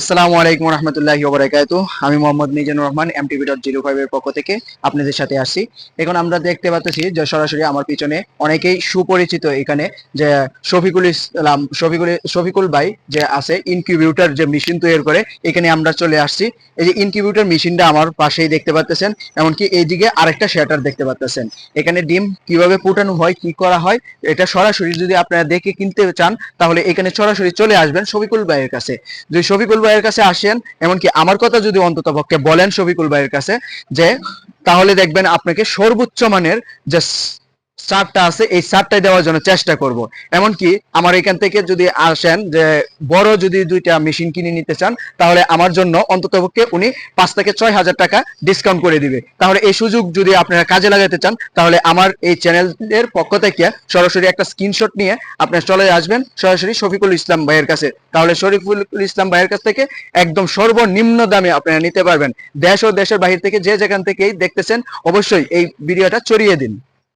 আসসালামু আলাইকুম রহমতুল্লাহি ওবরাকাত আমি Mohammad Mizanur Rahman MTV dot zero five এর পক্ষ থেকে আপনাদের সাথে আসছি। এখন আমরা দেখতে পাচ্ছি যে সরাসরি আমার পিছনে অনেকেই সুপরিচিত এখানে যে শফিকুল ইসলাম, শফিকুল শফিকুল ভাই যে আছে ইনকিউবিউটার যে মেশিন তৈরি করে, এখানে আমরা চলে আসছি। এই যে ইনকিউবিউটার মেশিনটা আমার পাশেই দেখতে পাচ্ছেন, এমনকি এইদিকে আরেকটা শেটার দেখতে পাচ্ছেন। এখানে ডিম কীভাবে ফুটানো হয়, কি করা হয়, এটা সরাসরি যদি আপনারা দেখে কিনতে চান, তাহলে এখানে সরাসরি চলে আসবেন শফিকুল ভাইয়ের কাছে। যদি শফিকুল ভাইয়ের কাছে আসেন, এমনকি আমার কথা যদি অন্তত পক্ষে বলেন শফিকুল ভাইয়ের কাছে, যে তাহলে দেখবেন আপনাকে সর্বোচ্চ মানের যে সারটা আছে, এই সারটাই দেওয়ার জন্য চেষ্টা করব। এমনকি আমার এখান থেকে যদি আসেন যে বড় যদি দুইটা মেশিন কিনে নিতে চান, তাহলে আমার জন্য অন্ততপক্ষে উনি পাঁচ থেকে ছয় হাজার টাকা ডিসকাউন্ট করে দিবে। তাহলে এই সুযোগ যদি আপনারা কাজে লাগাতে চান, তাহলে আমার এই চ্যানেলের পক্ষ থেকে সরাসরি একটা স্ক্রিনশট নিয়ে আপনারা চলে আসবেন সরাসরি শফিকুল ইসলাম ভাইয়ের কাছে। তাহলে শরীফুল ইসলাম ভাইয়ের কাছ থেকে একদম সর্বনিম্ন দামে আপনারা নিতে পারবেন। দেশ ও দেশের বাহির থেকে যে যেখান থেকেই দেখতেছেন, অবশ্যই এই ভিডিওটা ছড়িয়ে দিন।